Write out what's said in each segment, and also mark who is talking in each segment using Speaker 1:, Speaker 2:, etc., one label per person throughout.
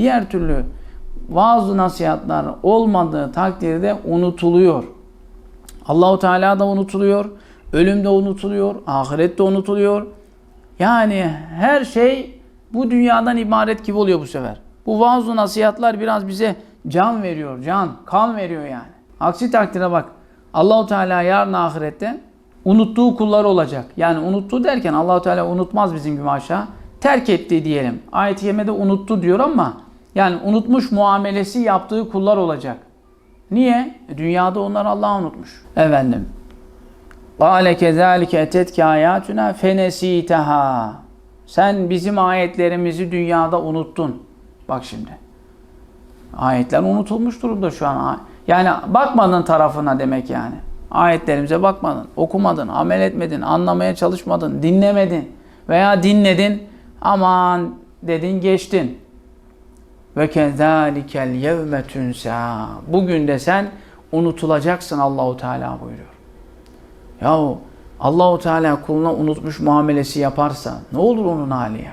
Speaker 1: diğer türlü vaaz nasihatler olmadığı takdirde unutuluyor. Allahu Teala da unutuluyor, ölüm de unutuluyor, ahiret de unutuluyor. Yani her şey bu dünyadan ibaret gibi oluyor bu sefer. Bu vaaz nasihatler biraz bize can veriyor, can, kan veriyor yani. Aksi takdirde bak Allahu Teala yarın ahirette unuttuğu kullar olacak. Yani unuttu derken Allahu Teala unutmaz bizim gibi aşağı. Terk etti diyelim. Ayet-i unuttu diyor ama yani unutmuş muamelesi yaptığı kullar olacak. Niye? E, Dünyada onlar Allah unutmuş. Efendim. Kâle kezâlike etetke âyâtuna fenesîteha. Sen bizim ayetlerimizi dünyada unuttun. Bak şimdi. Ayetler unutulmuş durumda şu an. Yani bakmadın tarafına demek yani. Ayetlerimize bakmadın, okumadın, amel etmedin, anlamaya çalışmadın, dinlemedin veya dinledin aman dedin geçtin. Ve kezalikel yevme tunsa. Bugün de sen unutulacaksın Allahu Teala buyuruyor. Yahu Allahu Teala kuluna unutmuş muamelesi yaparsa ne olur onun hali ya?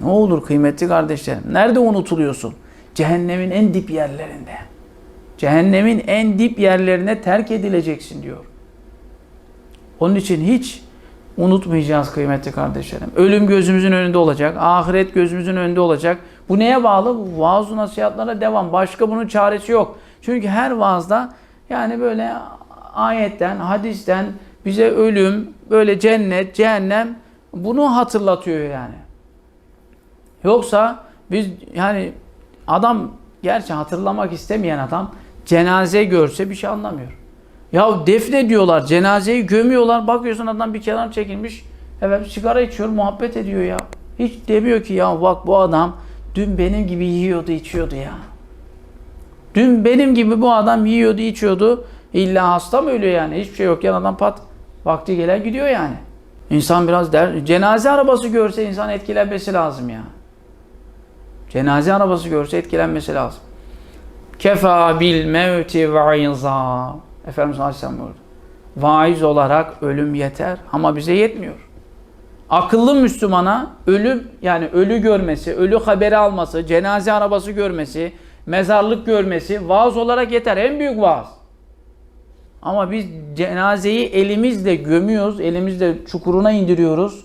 Speaker 1: Ne olur kıymetli kardeşlerim? Nerede unutuluyorsun? Cehennemin en dip yerlerinde. Cehennemin en dip yerlerine terk edileceksin diyor. Onun için hiç unutmayacağız kıymetli kardeşlerim. Ölüm gözümüzün önünde olacak. Ahiret gözümüzün önünde olacak. Bu neye bağlı? Vaaz nasihatlara devam. Başka bunun çaresi yok. Çünkü her vaazda yani böyle ayetten, hadisten bize ölüm, böyle cennet, cehennem bunu hatırlatıyor yani. Yoksa biz yani adam gerçi hatırlamak istemeyen adam cenaze görse bir şey anlamıyor. Ya defne diyorlar, cenazeyi gömüyorlar. Bakıyorsun adam bir kenar çekilmiş. Evet sigara içiyor, muhabbet ediyor ya. Hiç demiyor ki ya bak bu adam dün benim gibi yiyordu, içiyordu ya. Dün benim gibi bu adam yiyordu, içiyordu. İlla hasta mı ölüyor yani? Hiçbir şey yok. Yani adam pat vakti gelen gidiyor yani. İnsan biraz der, cenaze arabası görse insan etkilenmesi lazım ya. Cenaze arabası görse etkilenmesi lazım. Kefa bil mevti vaiza. Efendimiz Aleyhisselam buyurdu. Vaiz olarak ölüm yeter ama bize yetmiyor. Akıllı Müslümana ölüm yani ölü görmesi, ölü haberi alması, cenaze arabası görmesi, mezarlık görmesi vaaz olarak yeter. En büyük vaaz. Ama biz cenazeyi elimizle gömüyoruz, elimizle çukuruna indiriyoruz.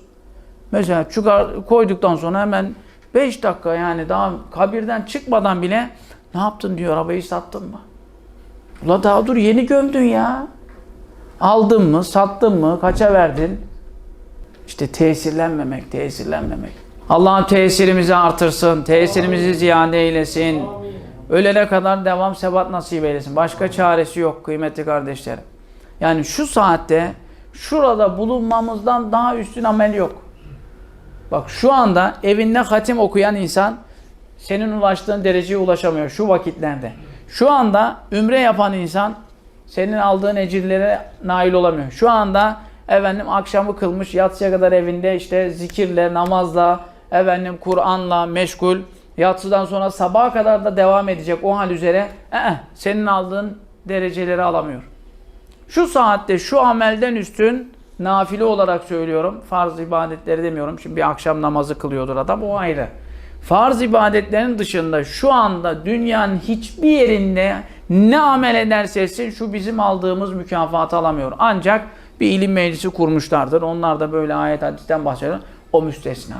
Speaker 1: Mesela çukar koyduktan sonra hemen 5 dakika yani daha kabirden çıkmadan bile ne yaptın diyor arabayı sattın mı? Ula daha dur yeni gömdün ya. Aldın mı, sattın mı, kaça verdin? İşte tesirlenmemek, tesirlenmemek. Allah'ım tesirimizi artırsın, tesirimizi ziyade eylesin. Ölene kadar devam sebat nasip eylesin. Başka çaresi yok kıymetli kardeşlerim. Yani şu saatte şurada bulunmamızdan daha üstün amel yok. Bak şu anda evinde hatim okuyan insan senin ulaştığın dereceye ulaşamıyor şu vakitlerde. Şu anda ümre yapan insan senin aldığın ecirlere nail olamıyor. Şu anda efendim akşamı kılmış yatsıya kadar evinde işte zikirle, namazla, efendim Kur'an'la meşgul. Yatsıdan sonra sabaha kadar da devam edecek o hal üzere. Ee, senin aldığın dereceleri alamıyor. Şu saatte şu amelden üstün nafile olarak söylüyorum. Farz ibadetleri demiyorum. Şimdi bir akşam namazı kılıyordur adam o ayrı. Farz ibadetlerin dışında şu anda dünyanın hiçbir yerinde ne amel ederse etsin şu bizim aldığımız mükafatı alamıyor. Ancak bir ilim meclisi kurmuşlardır. Onlar da böyle ayet hadisten bahsediyor. O müstesna.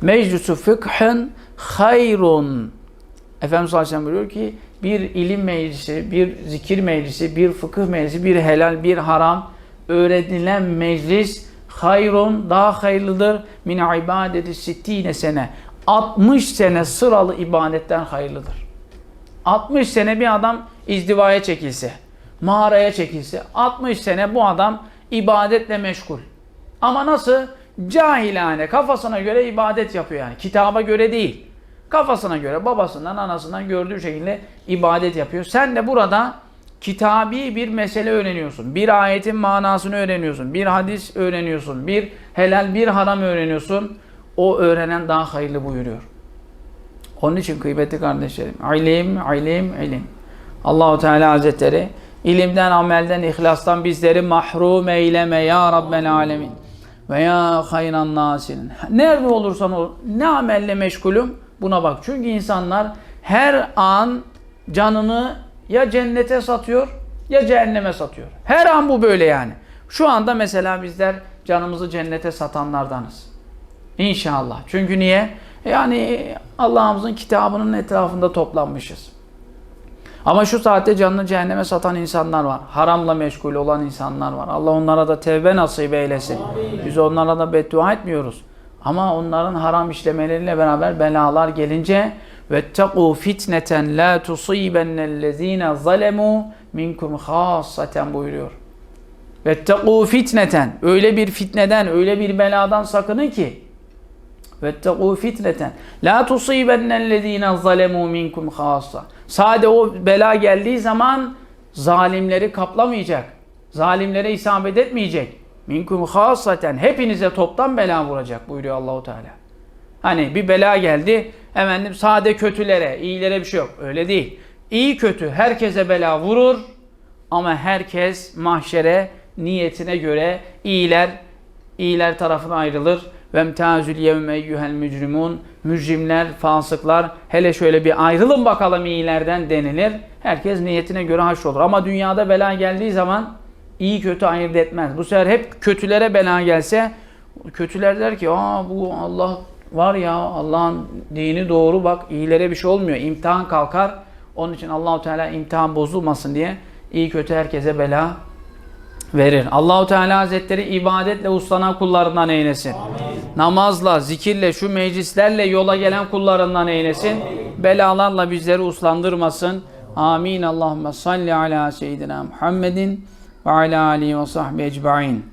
Speaker 1: Meclisu fıkhın hayrun. Efendimiz sallallahu aleyhi buyuruyor ki bir ilim meclisi, bir zikir meclisi, bir fıkıh meclisi, bir helal, bir haram öğrenilen meclis hayrun daha hayırlıdır min ibadeti sittine sene. 60 sene sıralı ibadetten hayırlıdır. 60 sene bir adam izdivaya çekilse, mağaraya çekilse, 60 sene bu adam ibadetle meşgul. Ama nasıl? Cahilane, kafasına göre ibadet yapıyor yani. Kitaba göre değil. Kafasına göre, babasından, anasından gördüğü şekilde ibadet yapıyor. Sen de burada kitabi bir mesele öğreniyorsun. Bir ayetin manasını öğreniyorsun. Bir hadis öğreniyorsun. Bir helal, bir haram öğreniyorsun. O öğrenen daha hayırlı buyuruyor. Onun için kıymetli kardeşlerim. İlim, ilim, ilim. Allahu Teala Hazretleri ilimden, amelden, ihlastan bizleri mahrum eyleme ya Rabbel Alemin. Ve ya hayran nasin. Nerede olursan ol, ne amelle meşgulüm? Buna bak. Çünkü insanlar her an canını ya cennete satıyor ya cehenneme satıyor. Her an bu böyle yani. Şu anda mesela bizler canımızı cennete satanlardanız. İnşallah. Çünkü niye? Yani Allah'ımızın kitabının etrafında toplanmışız. Ama şu saatte canını cehenneme satan insanlar var. Haramla meşgul olan insanlar var. Allah onlara da tevbe nasip eylesin. Biz onlara da beddua etmiyoruz. Ama onların haram işlemeleriyle beraber belalar gelince وَاتَّقُوا fitneten la tusibennellezine zalemu minkum hassaten buyuruyor. Vettegû fitneten. Öyle bir fitneden, öyle bir beladan sakının ki. Vettegû fitneten. La tusibennellezîne zalemû minkum hassa. Sade o bela geldiği zaman zalimleri kaplamayacak. Zalimlere isabet etmeyecek. Minkum hassaten. Hepinize toptan bela vuracak buyuruyor Allahu Teala. Hani bir bela geldi, efendim sade kötülere, iyilere bir şey yok. Öyle değil. İyi kötü herkese bela vurur ama herkes mahşere niyetine göre iyiler iyiler tarafına ayrılır. Ve mtazül yevme eyyuhel mücrimun mücrimler, fasıklar hele şöyle bir ayrılın bakalım iyilerden denilir. Herkes niyetine göre haşrolur. Ama dünyada bela geldiği zaman iyi kötü ayırt etmez. Bu sefer hep kötülere bela gelse kötüler der ki aa bu Allah var ya Allah'ın dini doğru bak iyilere bir şey olmuyor. İmtihan kalkar. Onun için Allahu Teala imtihan bozulmasın diye iyi kötü herkese bela verir. Allahu Teala Hazretleri ibadetle uslanan kullarından eylesin. Namazla, zikirle, şu meclislerle yola gelen kullarından eylesin. Belalarla bizleri uslandırmasın. Amin. Allahümme salli ala seyyidina Muhammedin ve ala alihi ve sahbihi ecma'in.